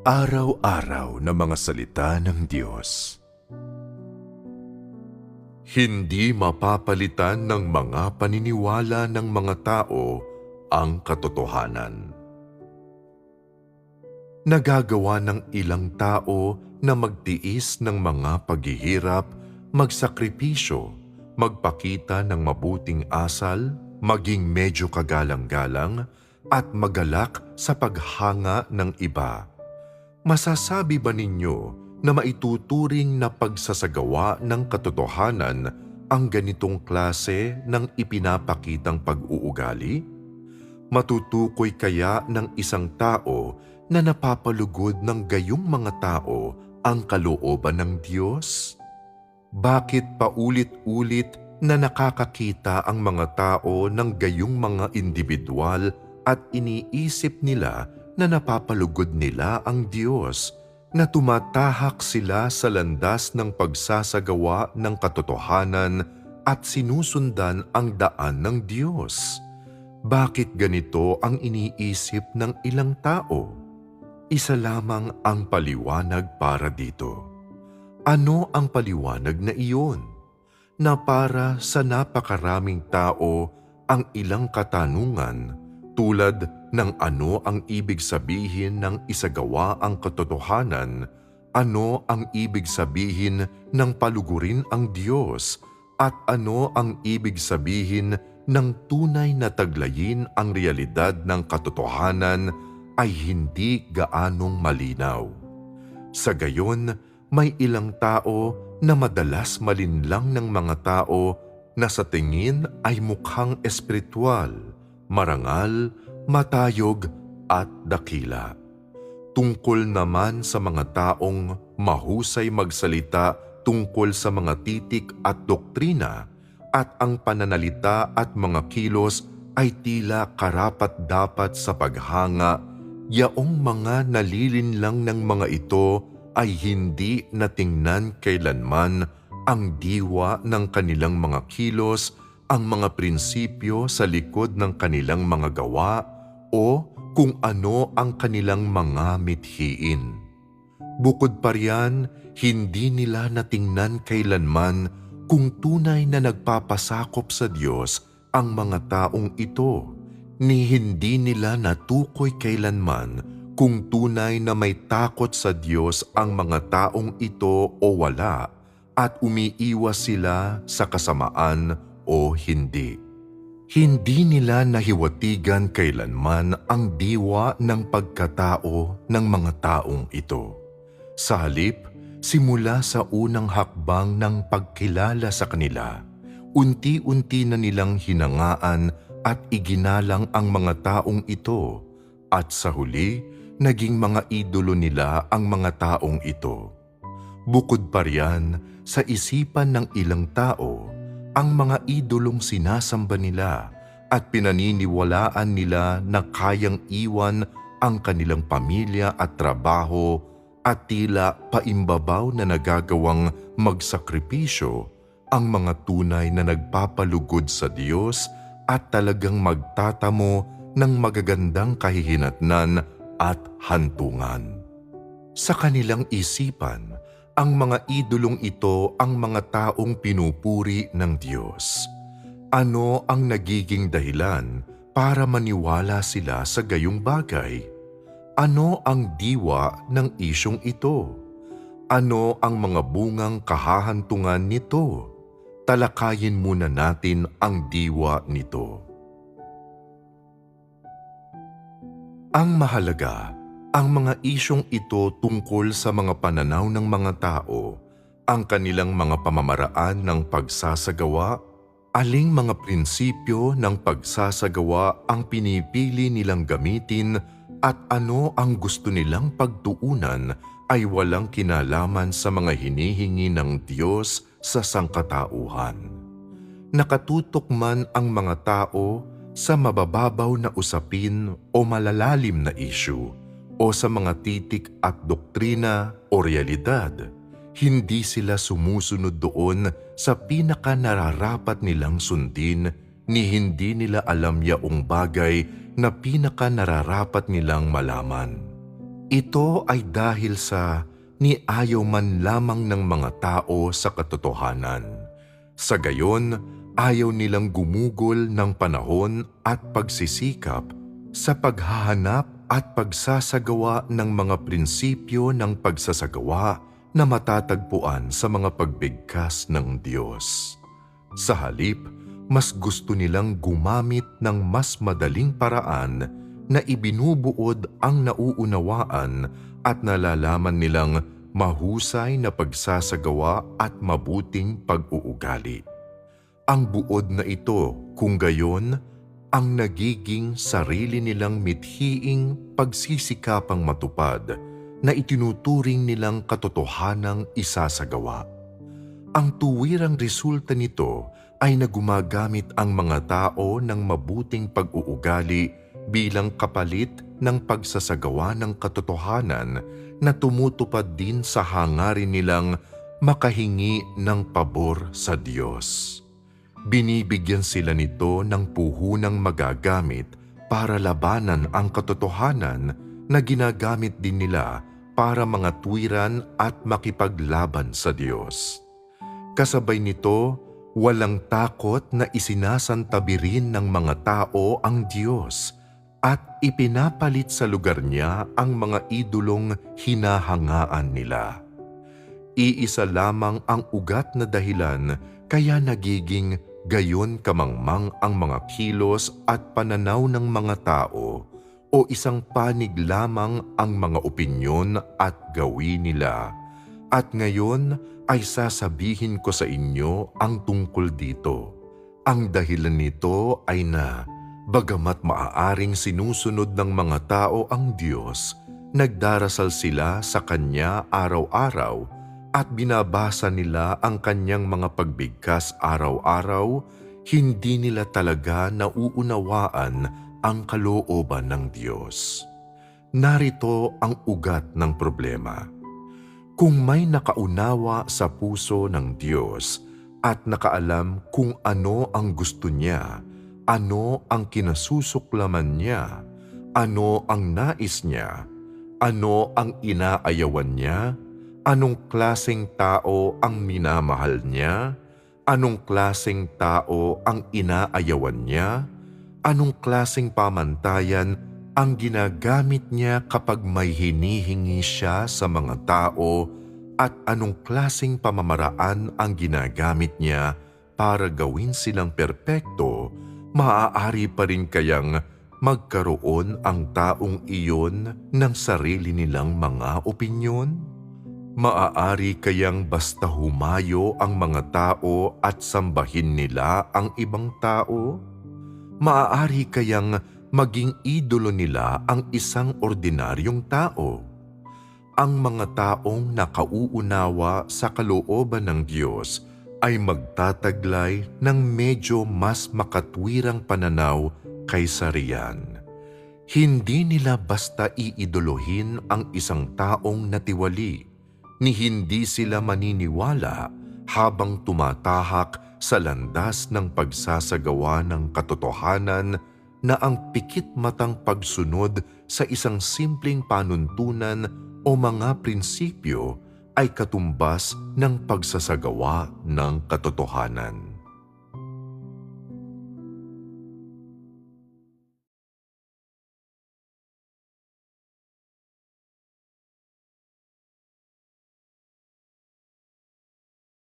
Araw-araw na mga salita ng Diyos. Hindi mapapalitan ng mga paniniwala ng mga tao ang katotohanan. Nagagawa ng ilang tao na magtiis ng mga paghihirap, magsakripisyo, magpakita ng mabuting asal, maging medyo kagalang-galang, at magalak sa paghanga ng iba. Masasabi ba ninyo na maituturing na pagsasagawa ng katotohanan ang ganitong klase ng ipinapakitang pag-uugali? Matutukoy kaya ng isang tao na napapalugod ng gayong mga tao ang kalooban ng Diyos? Bakit paulit-ulit na nakakakita ang mga tao ng gayong mga individual at iniisip nila na napapalugod nila ang Diyos, na tumatahak sila sa landas ng pagsasagawa ng katotohanan at sinusundan ang daan ng Diyos. Bakit ganito ang iniisip ng ilang tao? Isa lamang ang paliwanag para dito. Ano ang paliwanag na iyon? Na para sa napakaraming tao ang ilang katanungan tulad ng ano ang ibig sabihin ng isagawa ang katotohanan, ano ang ibig sabihin ng palugurin ang Diyos, at ano ang ibig sabihin ng tunay na taglayin ang realidad ng katotohanan ay hindi gaanong malinaw. Sa gayon, may ilang tao na madalas malinlang ng mga tao na sa tingin ay mukhang espiritual, marangal, matayog at dakila. Tungkol naman sa mga taong mahusay magsalita tungkol sa mga titik at doktrina at ang pananalita at mga kilos ay tila karapat dapat sa paghanga, yaong mga nalilinlang ng mga ito ay hindi natingnan kailanman ang diwa ng kanilang mga kilos, ang mga prinsipyo sa likod ng kanilang mga gawa o kung ano ang kanilang mga mithiin. Bukod pa riyan, hindi nila natingnan kailanman kung tunay na nagpapasakop sa Diyos ang mga taong ito, ni hindi nila natukoy kailanman kung tunay na may takot sa Diyos ang mga taong ito o wala at umiiwas sila sa kasamaan o hindi. Hindi nila nahiwatigan kailanman ang diwa ng pagkatao ng mga taong ito. Sa halip, simula sa unang hakbang ng pagkilala sa kanila, unti-unti na nilang hinangaan at iginalang ang mga taong ito at sa huli, naging mga idolo nila ang mga taong ito. Bukod pa riyan, sa isipan ng ilang tao, ang mga idolong sinasamba nila at pinaniniwalaan nila na kayang iwan ang kanilang pamilya at trabaho at tila paimbabaw na nagagawang magsakripisyo ang mga tunay na nagpapalugod sa Diyos at talagang magtatamo ng magagandang kahihinatnan at hantungan. Sa kanilang isipan, ang mga idolong ito ang mga taong pinupuri ng Diyos. Ano ang nagiging dahilan para maniwala sila sa gayong bagay? Ano ang diwa ng isyong ito? Ano ang mga bungang kahahantungan nito? Talakayin muna natin ang diwa nito. Ang mahalaga, ang mga isyong ito tungkol sa mga pananaw ng mga tao, ang kanilang mga pamamaraan ng pagsasagawa, aling mga prinsipyo ng pagsasagawa ang pinipili nilang gamitin at ano ang gusto nilang pagtuunan ay walang kinalaman sa mga hinihingi ng Diyos sa sangkatauhan. Nakatutok man ang mga tao sa mabababaw na usapin o malalalim na issue o sa mga titik at doktrina o realidad, hindi sila sumusunod doon sa pinaka nararapat nilang sundin ni hindi nila alam yaong bagay na pinaka nararapat nilang malaman. Ito ay dahil sa ni ayaw man lamang ng mga tao sa katotohanan. Sa gayon, ayaw nilang gumugol ng panahon at pagsisikap sa paghahanap at pagsasagawa ng mga prinsipyo ng pagsasagawa na matatagpuan sa mga pagbigkas ng Diyos. Sa halip, mas gusto nilang gumamit ng mas madaling paraan na ibinubuod ang nauunawaan at nalalaman nilang mahusay na pagsasagawa at mabuting pag-uugali. Ang buod na ito, kung gayon, ang nagiging sarili nilang mithiing pagsisikapang matupad na itinuturing nilang katotohanang isasagawa. Ang tuwirang resulta nito ay na gumagamit ang mga tao ng mabuting pag-uugali bilang kapalit ng pagsasagawa ng katotohanan na tumutupad din sa hangarin nilang makahingi ng pabor sa Diyos. Binibigyan sila nito ng puhunang magagamit para labanan ang katotohanan na ginagamit din nila para mga tuwiran at makipaglaban sa Diyos. Kasabay nito, walang takot na isinasantabi rin ng mga tao ang Diyos at ipinapalit sa lugar niya ang mga idolong hinahangaan nila. Iisa lamang ang ugat na dahilan kaya nagiging gayon kamangmang ang mga kilos at pananaw ng mga tao o isang panig lamang ang mga opinyon at gawin nila. At ngayon ay sasabihin ko sa inyo ang tungkol dito. Ang dahilan nito ay na, bagamat maaaring sinusunod ng mga tao ang Diyos, nagdarasal sila sa Kanya araw-araw at binabasa nila ang Kanyang mga pagbigkas araw-araw, hindi nila talaga nauunawaan ang kalooban ng Diyos. Narito ang ugat ng problema. Kung may nakaunawa sa puso ng Diyos at nakaalam kung ano ang gusto niya, ano ang kinasusuklaman niya, ano ang nais niya, ano ang inaayawan niya, anong klaseng tao ang minamahal niya, anong klaseng tao ang inaayawan niya, anong klaseng pamantayan ang ginagamit niya kapag may hinihingi siya sa mga tao? At anong klaseng pamamaraan ang ginagamit niya para gawin silang perpekto, maaari pa rin kayang magkaroon ang taong iyon ng sarili nilang mga opinyon? Maaari kayang basta humayo ang mga tao at sambahin nila ang ibang tao? Maaari kayang maging idolo nila ang isang ordinaryong tao? Ang mga taong nakauunawa sa kalooban ng Diyos ay magtataglay ng medyo mas makatwirang pananaw kaysa riyan. Hindi nila basta iidolohin ang isang taong natiwali, ni hindi sila maniniwala habang tumatahak sa landas ng pagsasagawa ng katotohanan na ang pikit matang pagsunod sa isang simpleng panuntunan o mga prinsipyo ay katumbas ng pagsasagawa ng katotohanan.